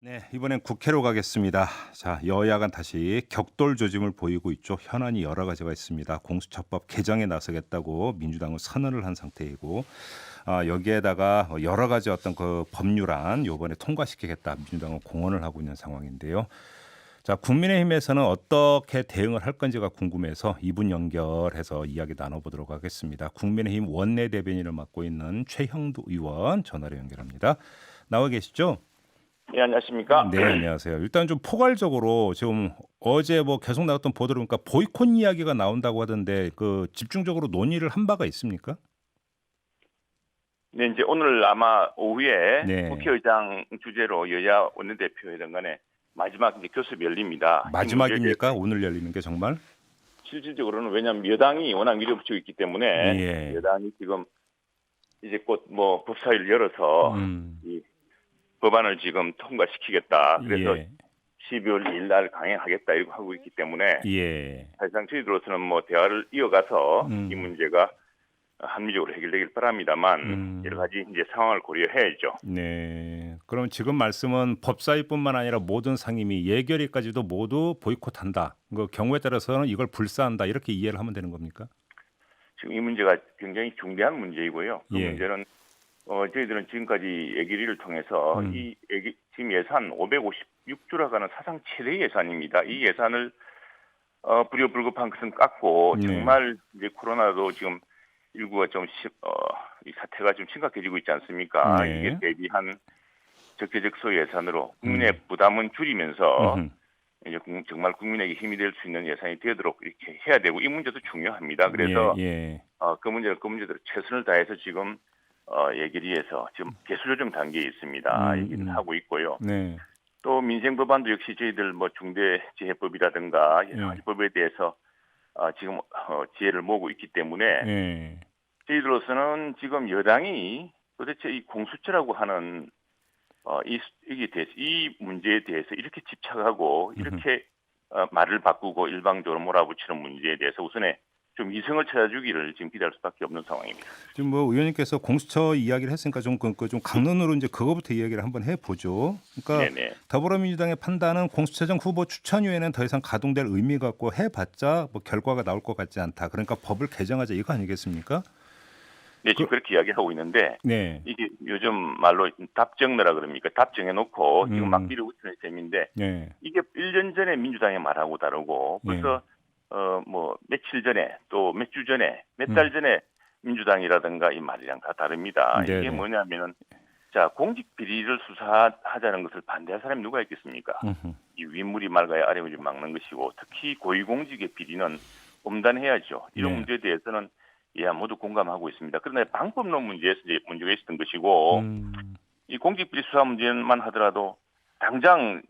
네, 이번엔 국회로 가겠습니다. 자, 여야가 다시 격돌 조짐을 보이고 있죠. 현안이 여러 가지가 있습니다. 공수처법 개정에 나서겠다고 민주당은 선언을 한 상태이고 아, 여기에다가 여러 가지 어떤 그 법률안 요번에 통과시키겠다 민주당은 공언을 하고 있는 상황인데요. 자, 국민의힘에서는 어떻게 대응을 할 건지가 궁금해서 이분 연결해서 이야기 나눠보도록 하겠습니다. 국민의힘 원내 대변인을 맡고 있는 최형두 의원 전화로 연결합니다. 나와 계시죠? 네, 안녕하십니까? 네, 안녕하세요. 일단 좀 포괄적으로 지금 어제 뭐 계속 나왔던 보도를 보니까 보이콧 이야기가 나온다고 하던데 그 집중적으로 논의를 한 바가 있습니까? 네, 이제 오늘 아마 오후에 네. 국회의장 주제로 여야 원내대표 회담 간에 마지막 이제 교섭이 열립니다. 마지막입니까? 오늘 열리는 게 정말? 실질적으로는 왜냐하면 여당이 워낙 밀어붙이고 있기 때문에 예. 여당이 지금 이제 곧 뭐 법사위를 열어서 음. 이 법안을 지금 통과시키겠다. 그래서 예. 12월 2일 날 강행하겠다 이렇게 하고 있기 때문에 예. 사실상 저희들로서는 뭐 대화를 이어가서 음. 이 문제가 합리적으로 해결되길 바랍니다만 음. 여러 가지 이제 상황을 고려해야죠. 네. 그럼 지금 말씀은 법사위뿐만 아니라 모든 상임위 예결위까지도 모두 보이콧한다. 그 경우에 따라서는 이걸 불사한다. 이렇게 이해를 하면 되는 겁니까? 지금 이 문제가 굉장히 중대한 문제이고요. 그 예. 문제는 어, 저희들은 지금까지 예결위를 통해서 음. 이 예기, 지금 예산 556조라고 하는 사상 최대 예산입니다. 이 예산을 어, 불효불급한 것은 깎고 네. 정말 이제 코로나도 지금 일구가 좀 시, 어, 이 사태가 좀 심각해지고 있지 않습니까? 네. 이게 대비한 적재적소 예산으로 국민의 부담은 줄이면서 음흠. 이제 국- 정말 국민에게 힘이 될 수 있는 예산이 되도록 이렇게 해야 되고 이 문제도 중요합니다. 그래서 예, 예. 어, 그 문제를 그 문제대로 최선을 다해서 지금 어, 예결위에서 지금 개수 조정 단계에 있습니다. 음, 얘기를 음. 하고 있고요. 네. 또 민생 법안도 역시 저희들 뭐 중대재해법이라든가 예. 여러 가지 법에 대해서 어, 지금 어, 지혜를 모으고 있기 때문에 예. 저희들로서는 지금 여당이 도대체 이 공수처라고 하는 어, 이 이게 대해서 이 문제에 대해서 이렇게 집착하고 이렇게 어, 말을 바꾸고 일방적으로 몰아붙이는 문제에 대해서 우선에 좀 이성을 찾아주기를 지금 기대할 수밖에 없는 상황입니다. 지금 뭐 의원님께서 공수처 이야기를 했으니까 좀, 그, 그좀 강론으로 이제 그거부터 이야기를 한번 해보죠. 그러니까 네네. 더불어민주당의 판단은 공수처장 후보 추천위에는 더 이상 가동될 의미가 없고 해봤자 뭐 결과가 나올 것 같지 않다. 그러니까 법을 개정하자 이거 아니겠습니까? 네, 지금 그- 그렇게 이야기하고 있는데 네. 이게 요즘 말로 답정너라 그럽니까? 답정해놓고 지금 음. 막 밀어붙이는 셈인데 네. 이게 1년 전에 민주당의 말하고 다르고 네. 벌써 어 뭐 며칠 전에 또 몇 주 전에 몇 음. 달 전에 민주당이라든가 이 말이랑 다 다릅니다. 네네. 이게 뭐냐면은 자 공직 비리를 수사하자는 것을 반대할 사람이 누가 있겠습니까? 음흠. 이 윗물이 맑아야 아래물이 막는 것이고 특히 고위공직의 비리는 엄단해야죠. 이런 네. 문제에 대해서는 예 모두 공감하고 있습니다. 그러나 방법론 문제에서 이제 문제가 있었던 것이고 음. 이 공직 비리 수사 문제만 하더라도 당장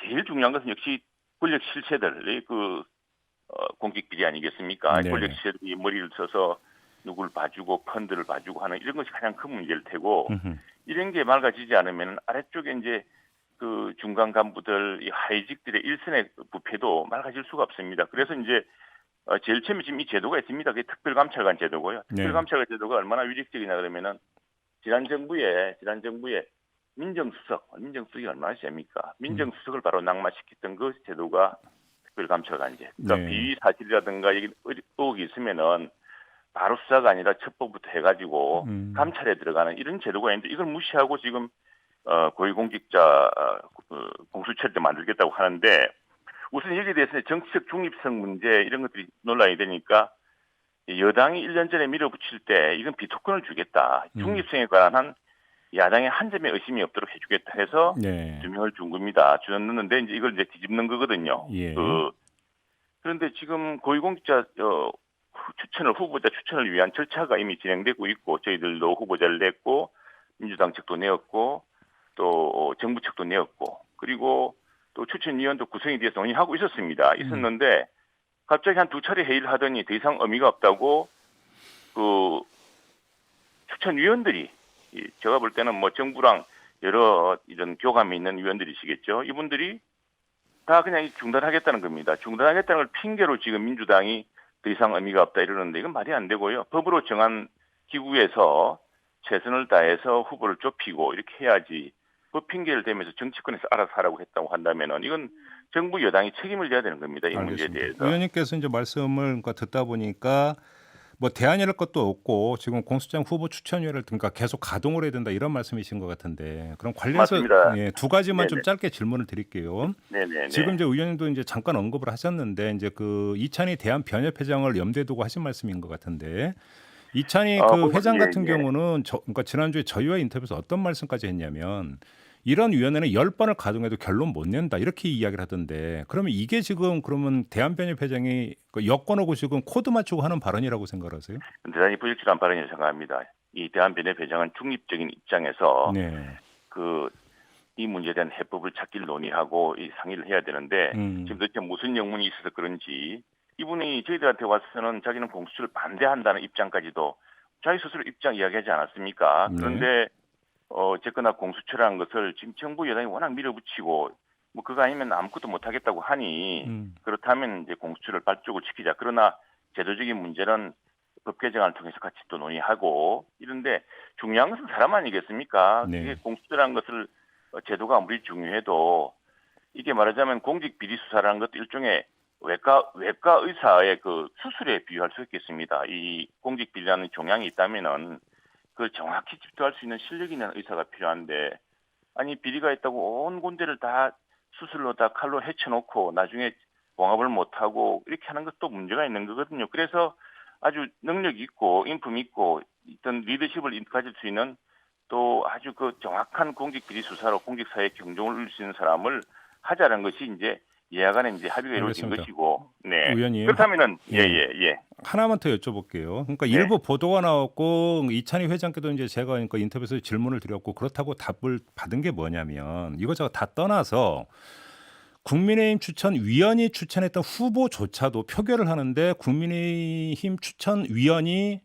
제일 중요한 것은 역시 권력 실체들 그 어, 공직 비리 아니겠습니까? 네네. 권력 실체들이 머리를 써서 누구를 봐주고 펀드를 봐주고 하는 이런 것이 가장 큰 문제일 테고 음흠. 이런 게 맑아지지 않으면 아래쪽에 이제 그 중간 간부들 이 하이직들의 일선의 부패도 맑아질 수가 없습니다. 그래서 이제 어, 제일 처음에 지금 이 제도가 있습니다. 그게 특별감찰관 제도고요. 네. 특별감찰관 제도가 얼마나 위력적이냐 그러면은 지난 정부에 지난 정부에 민정수석 민정수석이 얼마나 셉니까? 민정수석을 바로 낙마시켰던 그 제도가 특별감찰관제. 그러니까 네. 비위 사실이라든가 이게 의- 의혹이 있으면은 바로 수사가 아니라 첩보부터 해가지고 음. 감찰에 들어가는 이런 제도가 있는데 이걸 무시하고 지금 어, 고위공직자 어, 그 공수처를 만들겠다고 하는데 우선 여기에 대해서는 정치적 중립성 문제 이런 것들이 논란이 되니까 이 여당이 1년 전에 밀어붙일 때 이건 비토권을 주겠다. 음. 중립성에 관한 야당의 한 점의 의심이 없도록 해주겠다 해서 네. 두 명을 준 겁니다. 주었는데 이제 이걸 이제 뒤집는 거거든요. 예. 그 그런데 지금 고위공직자 어, 후- 추천을 후보자 추천을 위한 절차가 이미 진행되고 있고 저희들도 후보자를 냈고 민주당 측도 내었고 또 정부 측도 내었고 그리고 또 추천위원도 구성이 돼서 논의하고 있었습니다. 있었는데 갑자기 한 두 차례 회의를 하더니 더 이상 의미가 없다고 그 추천위원들이 이 제가 볼 때는 뭐 정부랑 여러 이런 교감이 있는 위원들이시겠죠. 이분들이 다 그냥 중단하겠다는 겁니다. 중단하겠다는 걸 핑계로 지금 민주당이 더 이상 의미가 없다 이러는데 이건 말이 안 되고요. 법으로 정한 기구에서 최선을 다해서 후보를 좁히고 이렇게 해야지 그 핑계를 대면서 정치권에서 알아서 하라고 했다고 한다면은 이건 정부 여당이 책임을 져야 되는 겁니다. 이 문제에 알겠습니다. 대해서. 의원님께서 이제 말씀을 듣다 보니까 뭐 대안이랄 것도 없고 지금 공수장 후보 추천위를 그러니까 계속 가동을 해야 된다 이런 말씀이신 것 같은데 그럼 관련해서. 예, 두 가지만 좀 네네. 짧게 질문을 드릴게요. 네네네. 지금 이제 의원님도 이제 잠깐 언급을 하셨는데 이제 그 이찬희 대한 변협회장을 염두에 두고 하신 말씀인 것 같은데 이찬희 아, 그 뭐, 회장 예, 같은 예. 경우는 저 그러니까 지난주에 저희와 인터뷰에서 어떤 말씀까지 했냐면 이런 위원회는 열 번을 가동해도 결론 못 낸다 이렇게 이야기를 하던데 그러면 이게 지금 그러면 대한변협 회장이 그 여권하고 지금 코드 맞추고 하는 발언이라고 생각하세요? 대단히 부적절한 발언이라고 생각합니다. 이 대한변협 회장은 중립적인 입장에서 네. 그이 문제에 대한 해법을 찾기를 논의하고 이 상의를 해야 되는데 음. 지금 도대체 무슨 영문이 있어서 그런지 이분이 저희들한테 와서는 자기는 공수처를 반대한다는 입장까지도 자기 스스로 입장 이야기하지 않았습니까? 네. 그런데 어 어쨌거나 공수처라는 것을 지금 정부 여당이 워낙 밀어붙이고 뭐 그거 아니면 아무것도 못하겠다고 하니 음. 그렇다면 이제 공수처를 발족을 시키자. 그러나 제도적인 문제는 법 개정안을 통해서 같이 또 논의하고 이런데 중요한 것은 사람 아니겠습니까? 네. 이게 공수처라는 것을 어, 제도가 아무리 중요해도 이게 말하자면 공직 비리 수사라는 것도 일종의 외과 외과 의사의 그 수술에 비유할 수 있겠습니다. 이 공직 비리라는 종양이 있다면은 그걸 정확히 집도할 수 있는 실력 있는 의사가 필요한데 아니 비리가 있다고 온 군데를 다 수술로 다 칼로 헤쳐놓고 나중에 봉합을 못하고 이렇게 하는 것도 문제가 있는 거거든요. 그래서 아주 능력 있고 인품 있고 어떤 리더십을 가질 수 있는 또 아주 그 정확한 공직 비리 수사로 공직 사회에 경종을 울릴 수 있는 사람을 하자는 것이 이제 예하간에 이제 합의가 이루어진. 것이고, 네. 의원님. 그렇다면은 예. 예예 예, 예. 하나만 더 여쭤볼게요. 그러니까 네. 일부 보도가 나왔고 이찬희 회장께도 이제 제가 그러니까 인터뷰에서 질문을 드렸고 그렇다고 답을 받은 게 뭐냐면 이거저거 다 떠나서 국민의힘 추천 위원이 추천했던 후보조차도 표결을 하는데 국민의힘 추천 위원이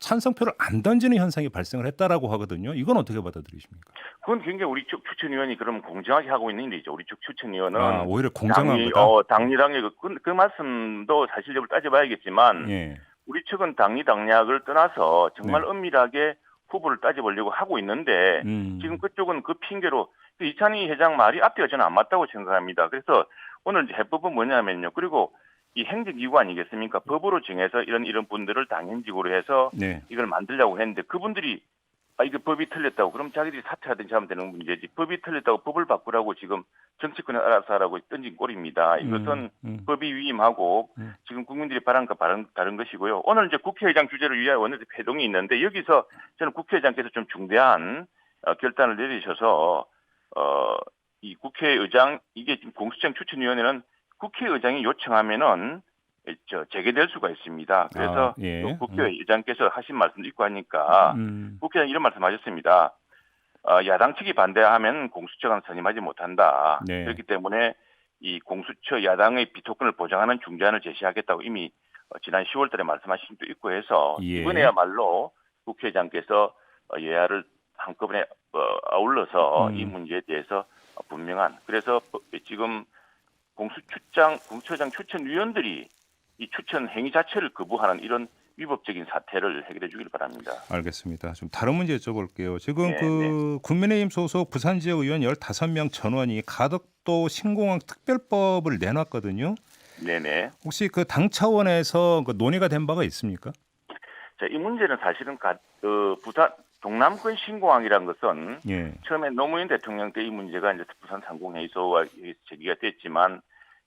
찬성표를 안 던지는 현상이 발생을 했다라고 하거든요. 이건 어떻게 받아들이십니까? 그건 굉장히 우리 쪽 추천위원이 그럼 공정하게 하고 있는 일이죠. 우리 쪽 추천위원은 아, 오히려 공정한 당리, 거다. 어, 당리당리 그, 그 말씀도 사실적으로 따져봐야겠지만 예. 우리 측은 당리 당략을 떠나서 정말 은밀하게 후보를 따져보려고 하고 있는데 음. 지금 그쪽은 그 핑계로 그 이찬희 회장 말이 앞뒤가 저는 안 맞다고 생각합니다. 그래서 오늘 해법은 뭐냐면요. 그리고 이 행정기구 아니겠습니까? 법으로 정해서 이런 이런 분들을 당연직으로 해서 네. 이걸 만들려고 했는데 그분들이 아 이게 법이 틀렸다고 그럼 자기들이 사퇴하든지 하면 되는 문제지 법이 틀렸다고 법을 바꾸라고 지금 정치권에 알아서 하라고 던진 꼴입니다. 이것은 음, 음. 법이 위임하고 음. 지금 국민들이 바란과 바른, 다른 것이고요. 오늘 이제 국회의장 주제를 위하여 원내대 회동이 있는데 여기서 저는 국회의장께서 좀 중대한 어, 결단을 내리셔서 어, 이 국회의장 이게 지금 공수처 추천위원회는 국회의장이 요청하면은 저 재개될 수가 있습니다. 그래서 아, 예. 또 국회의장께서 하신 말씀도 있고 하니까 음. 국회의장 이런 말씀하셨습니다. 어, 야당 측이 반대하면 공수처가 선임하지 못한다. 네. 그렇기 때문에 이 공수처 야당의 비토권을 보장하는 중재안을 제시하겠다고 이미 어, 지난 10월달에 말씀하신 적도 있고 해서 예. 이번에야말로 국회의장께서 어, 예하를 한꺼번에 어, 아울러서 음. 이 문제에 대해서 분명한 그래서 어, 지금 공수처장 공수처장 추천위원들이 이 추천 행위 자체를 거부하는 이런 위법적인 사태를 해결해 주길 바랍니다. 알겠습니다. 좀 다른 문제 여쭤볼게요. 지금 네, 그 국민의힘 소속 부산 지역 의원 15명 전원이 가덕도 신공항 특별법을 내놨거든요. 네네. 혹시 그 당 차원에서 그 논의가 된 바가 있습니까? 자, 이 문제는 사실은 가, 그 부산 동남권 신공항이라는 것은 예. 처음에 노무현 대통령 때 이 문제가 이제 부산 상공회의소와 제기가 됐지만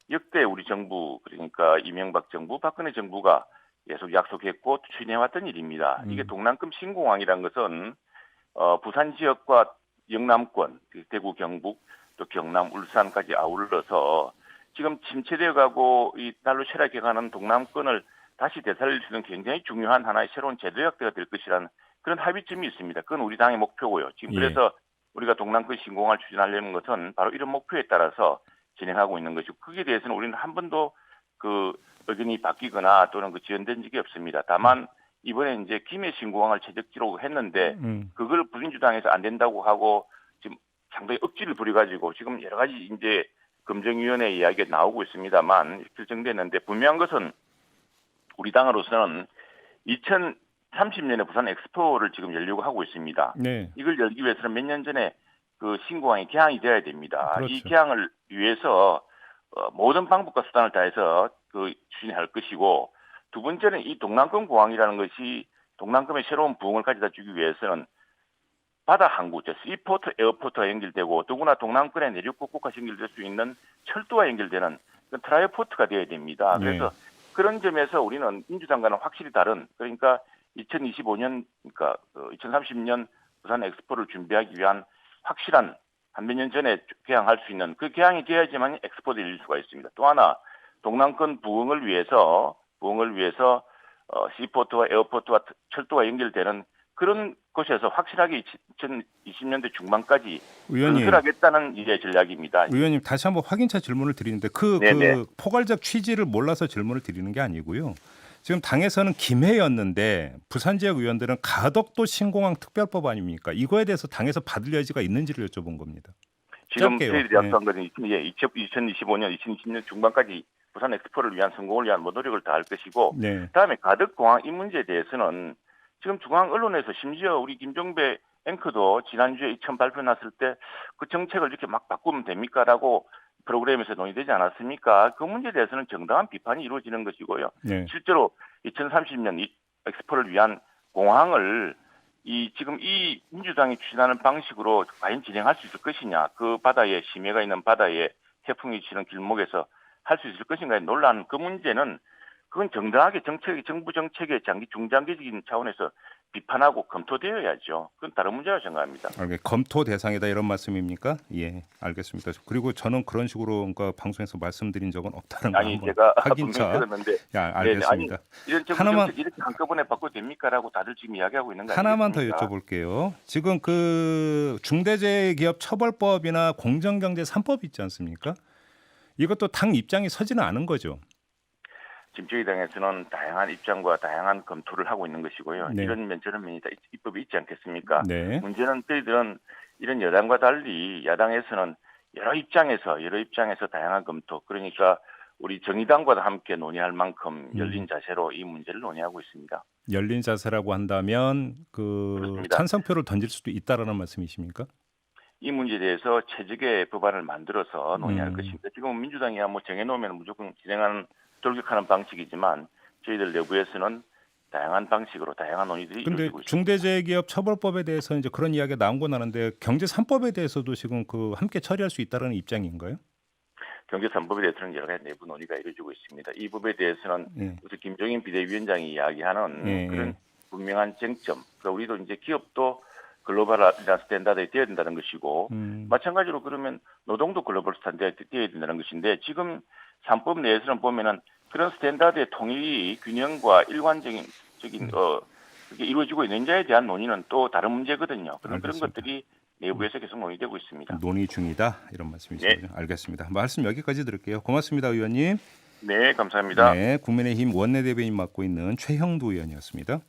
역대 우리 정부 그러니까 이명박 정부, 박근혜 정부가 계속 약속했고 추진해왔던 일입니다. 음. 이게 동남권 신공항이라는 것은 어, 부산 지역과 영남권, 그 대구, 경북, 또 경남, 울산까지 아울러서 지금 침체되어 가고 이 달로 쇠락해가는 동남권을 다시 되살릴 수 있는 굉장히 중요한 하나의 새로운 제도 약대가 될 것이라는 그런 합의점이 있습니다. 그건 우리 당의 목표고요. 지금 예. 그래서 우리가 동남권 신공항을 추진하려는 것은 바로 이런 목표에 따라서 진행하고 있는 것이고 거기에 대해서는 우리는 한 번도 그 의견이 바뀌거나 또는 그 지연된 적이 없습니다. 다만 이번에 이제 김해 신공항을 최적지로 했는데 음. 그걸 부민주당에서 안 된다고 하고 지금 상당히 억지를 부려가지고 지금 여러 가지 이제 검증위원회 이야기가 나오고 있습니다만 결정됐는데 분명한 것은 우리 당으로서는 2030년에 부산 엑스포를 지금 열려고 하고 있습니다. 네. 이걸 열기 위해서는 몇 년 전에 그 신공항이 개항이 되어야 됩니다. 그렇죠. 이 개항을 위해서 어, 모든 방법과 수단을 다해서 그 추진할 것이고 두 번째는 이 동남권 공항이라는 것이 동남권의 새로운 부흥을 가져다 주기 위해서는 바다 항구, 즉 시포트, 에어포트와 연결되고 더구나 동남권의 내륙 국 국가 연결될 수 있는 철도와 연결되는 그 트라이포트가 되어야 됩니다. 네. 그래서 그런 점에서 우리는 민주당과는 확실히 다른 그러니까 2025년 그러니까 2030년 부산 엑스포를 준비하기 위한 확실한 한 몇 년 전에 개항할 수 있는 그 개항이 되어야지만 엑스포도 열릴 수가 있습니다. 또 하나 동남권 부흥을 위해서 부흥을 위해서 어, 시포트와 에어포트와 트- 철도가 연결되는 그런 곳에서 확실하게 2020년대 중반까지 건설하겠다는 이제 전략입니다. 의원님 다시 한번 확인차 질문을 드리는데 그, 네네. 그 포괄적 취지를 몰라서 질문을 드리는 게 아니고요. 지금 당에서는 김해였는데 부산 지역 의원들은 가덕도 신공항 특별법 아닙니까? 이거에 대해서 당에서 받을 여지가 있는지를 여쭤본 겁니다. 지금. 저희들이 것은 예, 2025년, 2020년 중반까지 부산 엑스포를 위한 성공을 위한 뭐 노력을 다할 것이고 네. 그다음에 가덕공항 이 문제에 대해서는 지금 중앙 언론에서 심지어 우리 김종배 앵커도 지난주에 이천 발표 났을 때 그 정책을 이렇게 막 바꾸면 됩니까라고 프로그램에서 논의되지 않았습니까? 그 문제에 대해서는 정당한 비판이 이루어지는 것이고요. 네. 실제로 2030년 이 엑스포를 위한 공항을 이 지금 이 민주당이 추진하는 방식으로 과연 진행할 수 있을 것이냐 그 바다에 심해가 있는 바다에 태풍이 치는 길목에서 할 수 있을 것인가에 논란 그 문제는 그건 정당하게 정책 정부 정책의 장기 중장기적인 차원에서 비판하고 검토되어야죠. 그건 다른 문제라고 생각합니다. 알겠, 검토 대상이다 이런 말씀입니까? 예, 알겠습니다. 그리고 저는 그런 식으로 그러니까 방송에서 말씀드린 적은 없다는 거 아니 제가 확인차. 들었는데 야, 알겠습니다. 이런 정부 하나만- 이렇게 한꺼번에 바꿔도 됩니까라고 다들 지금 이야기하고 있는 거 하나만 더 아니겠습니까? 여쭤볼게요. 지금 그 중대재해기업 처벌법이나 공정경제 3법 있지 않습니까? 이것도 당 입장이 서지는 않은 거죠. 지금 저희 당에서는 다양한 입장과 다양한 검토를 하고 있는 것이고요. 네. 이런 면 저런 면이 다 입- 입법이 있지 않겠습니까? 네. 문제는 저희들은 이런 여당과 달리 야당에서는 여러 입장에서 여러 입장에서 다양한 검토 그러니까 우리 정의당과도 함께 논의할 만큼 음. 열린 자세로 이 문제를 논의하고 있습니다. 열린 자세라고 한다면 그 그렇습니다. 찬성표를 던질 수도 있다라는 말씀이십니까? 이 문제에 대해서 최적의 법안을 만들어서 논의할 음. 것입니다. 지금 민주당이야 뭐 정해놓으면 무조건 진행하는 돌격하는 방식이지만 저희들 내부에서는 다양한 방식으로 다양한 논의들이 근데 이루어지고 있습니다. 중대재해기업 처벌법에 대해서 이제 그런 이야기가 나온 건 아는데 경제 3법에 대해서도 지금 그 함께 처리할 수 있다라는 입장인가요? 경제 3법에 대해서는 여러 가지 내부 논의가 이루어지고 있습니다. 이 법에 대해서는 예. 우리 김종인 비대위원장이 이야기하는 예, 그런 예. 분명한 쟁점. 그러니까 우리도 이제 기업도 글로벌한 스탠다드에 되어야 된다는 것이고 음. 마찬가지로 그러면 노동도 글로벌 스탠다드에 되어야 된다는 것인데 지금 3법 내에서는 보면은 그런 스탠다드의 통일이 균형과 일관적인 적인 어 그게 이루어지고 있는지에 대한 논의는 또 다른 문제거든요. 그런 그런. 것들이 내부에서 계속 논의되고 있습니다. 논의 중이다 이런 말씀이시죠? 네. 알겠습니다. 말씀 여기까지 드릴게요. 고맙습니다, 의원님. 네, 감사합니다. 네, 국민의힘 원내대변인 맡고 있는 최형두 의원이었습니다.